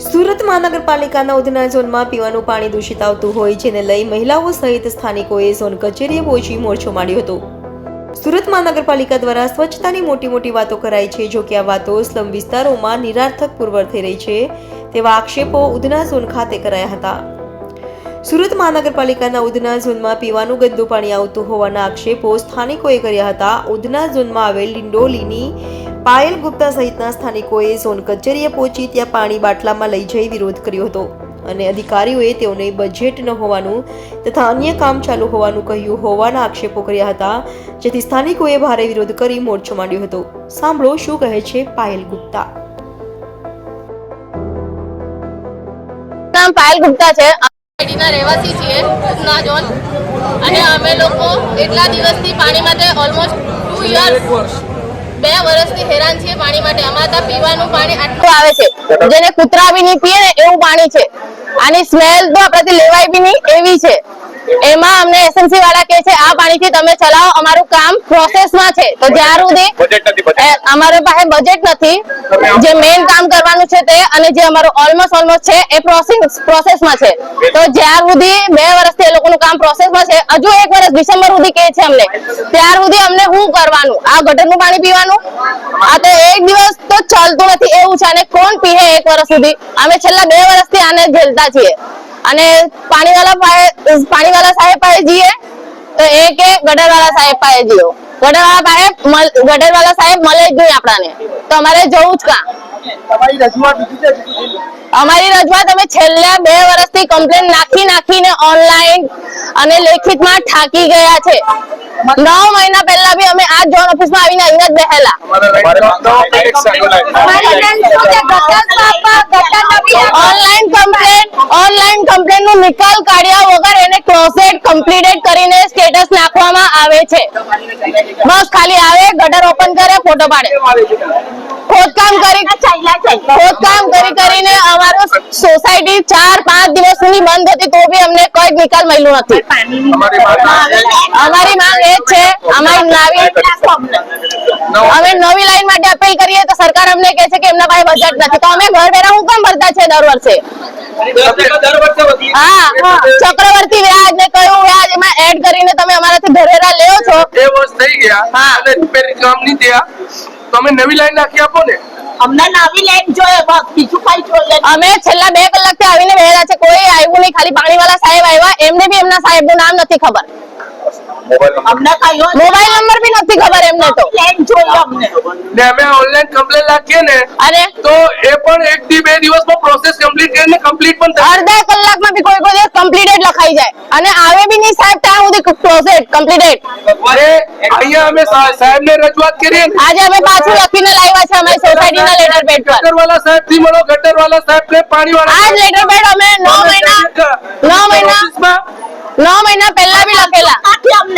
સુરત મહાનગરપાલિકાના ઉધના ઝોનમાં પીવાનું પાણી દૂષિત આવતું હોય, જેને લઈ મહિલાઓ સહિત સ્થાનિકોએ ઝોન કચેરીએ પહોંચી મોરચો માંડ્યો હતો. સુરત મહાનગરપાલિકા દ્વારા સ્વચ્છતાની મોટી મોટી વાતો કરાઈ છે, જો કે આ વાતો સ્લમ વિસ્તારોમાં નિરાર્થક પુરવાર થઈ રહી છે, તેવા આક્ષેપો ઉધના ઝોન ખાતે કરાયા હતા. સુરત મહાનગરપાલિકાના ઉધના ઝોનમાં પીવાનું ગંદુ પાણી આવતું હોવાના આક્ષેપો સ્થાનિકોએ કર્યા હતા. ઉધના ઝોનમાં આવેલ ડિંડોલીની પાયલ ગુપ્તા સહિતના સ્થાનિકોએ ઝોન કચેરીએ પહોંચી ત્યાં પાણી બાટલામાં લઈ જઈ વિરોધ કર્યો હતો. અને અધિકારીઓએ તેઓને બજેટ ન હોવાનું તથા અન્ય કામ ચાલુ હોવાનું કહ્યું હોવાના આક્ષેપો કર્યા હતા, જેથી સ્થાનિકોએ ભારે વિરોધ કરી મોરચો માંડ્યો હતો. સાંભળો શું કહે છે પાયલ ગુપ્તા. નામ પાયલ ગુપ્તા છે. ના રહેવાસી છીએ ઉધના ઝોન અને અમે લોકો એટલા દિવસથી પાણી માટે ઓલમોસ્ટ ટુ યર્સ બે વર્ષથી હેરાન છીએ પાણી માટે. અમારા પીવાનું પાણી આટલું આવે છે. જેને કૂતરા બી નહીં પીએ ને એવું પાણી છે. આની સ્મેલ તો આપણાથી લેવાય બી નહીં એવી છે. એમાં અમને એસએમસી વાળા કે છે આ પાણીથી તમે ચલાવો અમારું કામ પ્રોસેસમાં છે. તો જ્યાં સુધી અમારા પાસે બજેટ નથી જે મેઇન કામ કરવાનું છે તે અને જે અમારું ઓલમોસ્ટ ઓલમોસ્ટ છે એ પ્રોસેસ પ્રોસેસમાં છે. તો જ્યાં સુધી બે વર્ષથી એ લોકોનું કામ પ્રોસેસમાં છે હજુ એક વર્ષ ડિસેમ્બર સુધી કે છે અમને. ત્યાર સુધી અમને શું કરવાનું? આ ગટરનું પાણી પીવાનું? આ તો એક દિવસ તો ચાલતું નથી એવું છે. અને કોણ પીએ એક વર્ષ સુધી? અમે છેલ્લા બે વર્ષથી આને ઝેલતા છીએ. અને પાણીવાળા પાણીવાલા પાણીવાળા સાહેબ પાસે જઈએ તો એ કે ગટરવાળા સાહેબ પાસે જઈએ. ગટરવાળા સાહેબ ગટરવાળા સાહેબ મળે જ નહીં આપણાને. તો અમારે જવું જ કાં. અમારી રજૂઆત અમે છેલ્લા બે વર્ષથી કમ્પ્લેન નાખી નાખીને ઓનલાઈન અને લેખિતમાં થાકી ગયા છે. નવ મહિના પહેલા બી અમે આ જોન ઓફિસમાં આવીને અહીંયા જ બેહેલા. અમારે તો ઓનલાઈન કમ્પ્લેન ઓનલાઈન કમ્પ્લેનનું નિકાલ કાઢ્યા વગર એને ક્લોઝેટ કમ્પ્લીટેડ કરીને સ્ટેટસ નાખવામાં આવે છે. બસ ખાલી આવે ગટર ઓપન કરે ફોટો પાડે. ખોદકામ કરી ખોદકામ કરી કરીને અમારો સોસાયટી ચાર પાંચ દિવસ સુધી બંધ હતી તો બી અમને કોઈ નિકાલ મળ્યો નથી. અમારી માંગ એ જ છે અમારી નવી અમે નવી લાઈન માટે અપીલ કરીએ તો સરકાર અમને કહે છે કે એમના પાસે બજેટ નથી. તો અમે ઘર વેરા હું કેમ ભરતા છે દર વર્ષે? હા ચક્રવર્તી વ્યાજ ને કયું વ્યાજ એમાં એડ કરીને તમે અમારાથી ઘરેરા લેવો છો? બે વર્ષ થઈ ગયા. હા. અને કામ નહીં થયા. તો અમે નવી લાઈન નાખી આપો ને. અમને નવી લાઈન જોઈએ બસ બીજું કઈ જોઈએ. અમે છેલ્લા બે કલાકથી આવીને બેઠા છે કોઈ આવ્યું નહીં ખાલી પાણીવાળા સાહેબ આવ્યા એમને બી એમના સાહેબનું નામ નથી ખબર. અમને કયો મોબાઈલ નંબર બી નથી ખબર એમને તો. લાઈન જોઈએ અમને. ને અમે ઓનલાઈન કમ્પ્લેન નાખીએ ને અને તો એ પણ એક થી બે દિવસમાં પ્રોસેસ કમ્પ્લીટ કરીને કમ્પ્લીટ પણ અડધા કલાકમાં બી કોઈ કોઈ દિવસ કમ્પ્લીટેડ લખાઈ જાય. અને આવે બી નહીં સાહેબ ત્યાં સુધી પ્રોસેસ કમ્પ્લીટેડ અરે અહીંયા અમે સાહેબ ને રજૂઆત કરીએ આજે અમે પાછું લખીને લાવ્યા છે અમારી સોસાયટીના લેટર પેડ પર. ગટર વાળા સાહેબથી મળો ગટર વાળા સાહેબ. ને પાણી વાળા આજ લેટર પેડ અમે 9 મહિના 9 મહિના 9 મહિના પહેલા બી લખેલા.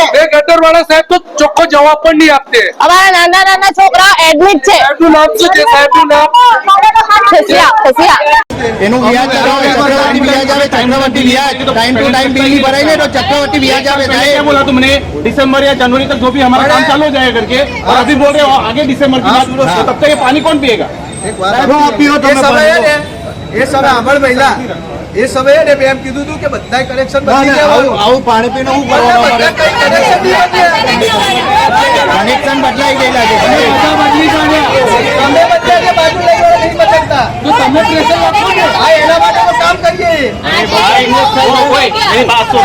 નથી અમને એ ગટર વાળા સાહેબ તો ચોખ્ખો જવાબ પણ નહીં આપતે અમારા નાના નાના છોકરાઓ એડમિટ છે સાહેબ નું નામ શું છે સાહેબ નું નામ ખસિયા ખસિયા એનું વ્યાજ આવે ચક્રવર્તી વ્યાજ આવે ચક્રવર્તી વ્યાજ ટાઈમ ટુ ટાઈમ બિલ નહીં भराई तो चक्रवर्ती व्याज આવે मैंने क्या સાહેબ बोला तुमने दिसंबर या जनवरी तक जो भी हमारा काम चालू हो जाएगा करके और अभी बोल रहे हो आगे दिसंबर की बात तो तब तक ये पानी कौन पिएगा એ સમયે ને એ સમયે આગળ મહિલા એ સમયે ને એમ કીધું હતું કે બધા કનેક્શન બદલી દેવાનું આવું પાણી પીને હું કરવા કનેક્શન બદલાઈ ગયેલા છે તમે બદલી કાઢ્યા તમે બદલ્યા કે બાજુ લઈ વાળા નહીં બદલતા તો તમે પ્રેશર આપો ને હા એના માટે કામ કરીએ અરે ભાઈ એ બાસો